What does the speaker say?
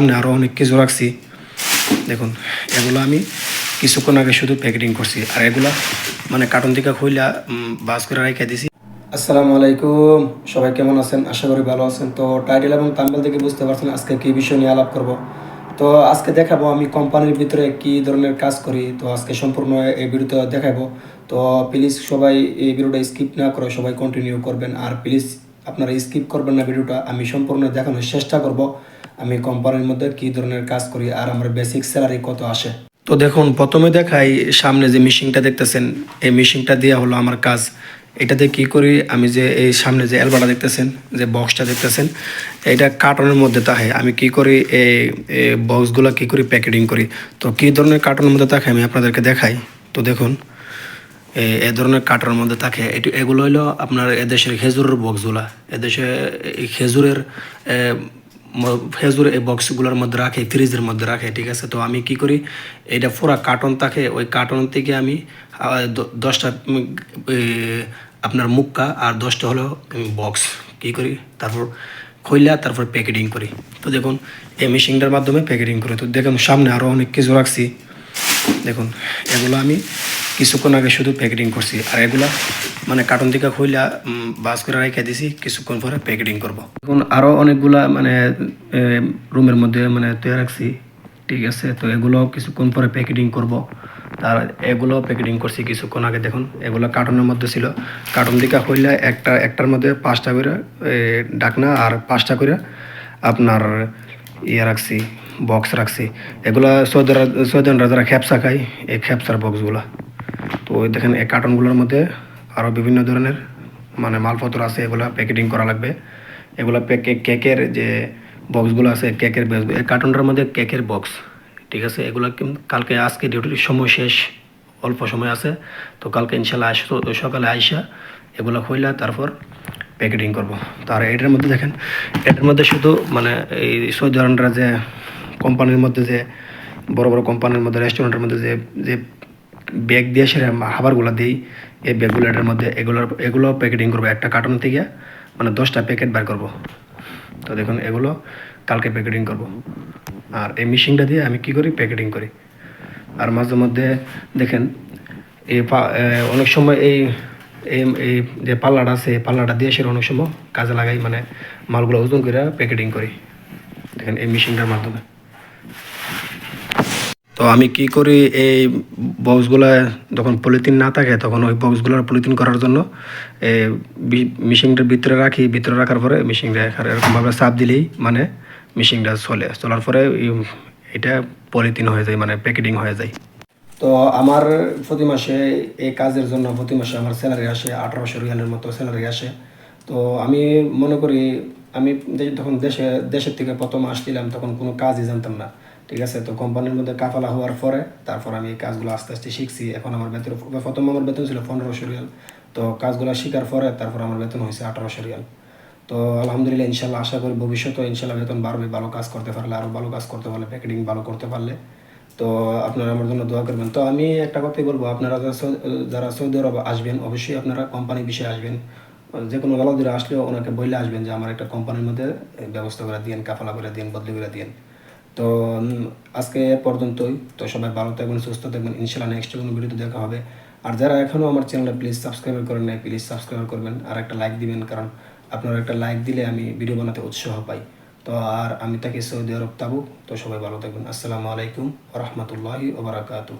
সামনে আরও অনেক কিছু রাখছি। দেখুন, এগুলো আমি কিছুক্ষণ আগে শুধু প্যাকেটিং করছি। আর এগুলা মানে কার্টন থেকে খুইলা বাস করে রেখে দিছি। আসসালামু আলাইকুম। সবাই কেমন আছেন? আশা করি ভালো আছেন। তো টাইটেল এবং তাম্বেল থেকে বুঝতে পারছেন আজকে কি বিষয় নিয়ে আলাপ করব। তো আজকে দেখাবো আমি কোম্পানির ভিতরে কি ধরনের কাজ করি। তো আজকে সম্পূর্ণ এই ভিডিওতে দেখাবো। তো প্লিজ সবাই এই ভিডিওটা স্কিপ না করে সবাই কন্টিনিউ করবেন। আর প্লিজ আপনারা স্কিপ করবেন না ভিডিওটা, আমি সম্পূর্ণ দেখানোর চেষ্টা করব। আমি কোম্পানির মধ্যে কি ধরনের কাজ করি আর আমার বেসিক স্যালারি কত আসে। তো দেখুন, প্রথমে দেখাই সামনে যে মেশিনটা দেখতেছেন, এই মেশিনটা দেওয়া হলো আমার কাজ। এটাতে কি করি, আমি যে এই সামনে যে অ্যালবাটা দেখতেছেন, যে বক্সটা দেখতেছেন, এটা কার্টনের মধ্যে থাকে আমি কি করি, এই বক্সগুলো কি করি প্যাকেটিং করি। তো কী ধরনের কার্টনের মধ্যে থাকে আমি আপনাদেরকে দেখাই। তো দেখুন এ- ধরনের কাটার মধ্যে থাকে। এটি, এগুলো হলো আপনার এদেশের খেজুরের বক্সগুলা। এদেশে এই খেজুরের খেজুর এই বক্সগুলোর মধ্যে রাখে, ফ্রিজের মধ্যে রাখে, ঠিক আছে? তো আমি কি করি, এটা পুরা কার্টন থাকে, ওই কার্টন থেকে আমি দশটা আপনার মুক্কা আর দশটা হলো বক্স। কি করি, তারপর খইলা, তারপর প্যাকেটিং করি। তো দেখুন, এই মেশিনটার মাধ্যমে প্যাকেটিং করি। তো দেখুন, সামনে আরও অনেক কিছু রাখছি। দেখুন, এগুলো আমি কিছুক্ষণ আগে শুধু প্যাকেটিং করছি। আর এগুলা মানে কার্টন থেকে খুইলা বাস করে রেখে দিছি, কিছুক্ষণ পরে প্যাকেটিং করব। এখন আরও অনেকগুলা মানে রুমের মধ্যে মানে তৈরি রাখছি। ঠিক আছে, তো এগুলো কিছুক্ষণ পরে প্যাকেটিং করব। তার এগুলো প্যাকেটিং করছি কিছুক্ষণ আগে, দেখুন, এগুলো কার্টনের মধ্যে ছিল। কার্টন থেকে খুইলা একটা, একটার মধ্যে পাঁচটা করে ডাকনা আর পাঁচটা করে আপনার ইয়ে রাখছি বক্স রাখছি। এগুলা সৌদি সৌদি যারা খ্যাপসা খায়, এই খ্যাপসার বক্সগুলা তো দেখেন, এই কার্টনগুলোর মধ্যে আরও বিভিন্ন ধরনের মানে মালপত্র আছে, এগুলা প্যাকেটিং করা লাগবে। এগুলা প্যাকে কেকের যে বক্সগুলো আছে কেকের এই কার্টনটার মধ্যে কেকের বক্স ঠিক আছে? এগুলো কালকে, আজকে ডিউটির সময় শেষ, অল্প সময় আছে। তো কালকে ইনশাল্লাহ আস সকালে আইসা এগুলো খুইলা তারপর প্যাকেটিং করব। তার এটার মধ্যে দেখেন, এটার মধ্যে শুধু মানে এই সৌদি আরবরা যে কোম্পানির মধ্যে যে, বড় বড় কোম্পানির মধ্যে রেস্টুরেন্টের মধ্যে যে যে ব্যাগ দিয়ে সেটা খাবারগুলো দিই, এই ব্যাগগুলো এটার মধ্যে এগুলোর, এগুলো প্যাকেটিং করব একটা কার্টন থেকে মানে দশটা প্যাকেট বের করব। তো দেখুন, এগুলো কালকে প্যাকেটিং করব। আর এই মেশিনটা দিয়ে আমি কি করি? প্যাকেটিং করি। আর মাঝে মধ্যে দেখেন, এই অনেক সময় এই এই এই যে পাল্লাটা আছে, এই পাল্লাটা দিয়ে সেটা অনেক সময় কাজে লাগাই মানে মালগুলো ওজন করে প্যাকেটিং করি। দেখেন, এই মেশিনটার মাধ্যমে। তো আমি কি করি, এই বক্সগুলো যখন পলিথিন না থাকে, তখন ওই বক্সগুলোর পলিথিন করার জন্য এই মেশিনটার ভিতরে রাখি, ভিতরে রাখার পরে মেশিনটা এরকমভাবে চাপ দিলেই মানে মেশিনটা চলে। চলার পরে এটা পলিথিন হয়ে যায় মানে প্যাকেটিং হয়ে যায়। তো আমার প্রতি মাসে, এই কাজের জন্য প্রতি মাসে আমার স্যালারি আসে আঠারোশো রিয়ালের মতো স্যালারি আসে। তো আমি মনে করি, আমি যখন দেশে দেশের থেকে প্রথম আসছিলাম, তখন কোনো কাজই জানতাম না। ঠিক আছে? তো কোম্পানির মধ্যে কাফালা হওয়ার পরে তারপর আমি এই কাজগুলো আস্তে আস্তে শিখছি। এখন আমার বেতন, প্রথম আমার বেতন ছিল পনেরোশো রিয়াল। তো কাজগুলো শেখার পরে তারপর আমার বেতন হয়েছে আঠারোশো রিয়াল। তো আলহামদুলিল্লাহ, ইনশাল্লাহ আশা করি ভবিষ্যতে ইনশাল্লাহ বেতন বাড়বে, ভালো কাজ করতে পারলে আরও ভালো কাজ করতে পারলে প্যাকেটিং ভালো করতে পারলে। তো আপনারা আমার জন্য দোয়া করবেন। তো আমি একটা কথাই বলব, আপনারা যারা সৌদি আরব আসবেন, অবশ্যই আপনারা কোম্পানি বিষয়ে আসবেন। যে কোনো আলাদা আসলেও ওনাকে বললে আসবেন যে, আমার একটা কোম্পানির মধ্যে ব্যবস্থা করে দিন কাফালা করে দিন বদলি করে দিন তো আজকে পর্যন্তই। তো সবাই ভালো থাকবেন, সুস্থ থাকবেন। ইনশাল্লাহ নেক্সট কোনো ভিডিওতে দেখা হবে। আর যারা এখনও আমার চ্যানেলটা প্লিজ সাবস্ক্রাইব করেন নাই প্লিজ সাবস্ক্রাইব করবেন। আর একটা লাইক দিবেন, কারণ আপনারা একটা লাইক দিলে আমি ভিডিও বানাতে উৎসাহ পাই। তো, আর আমি তাকে সৌদি আরব তাবু তো সবাই ভালো থাকবেন। আসসালামু আলাইকুম রহমতুল্লাহি ওবরাকাতু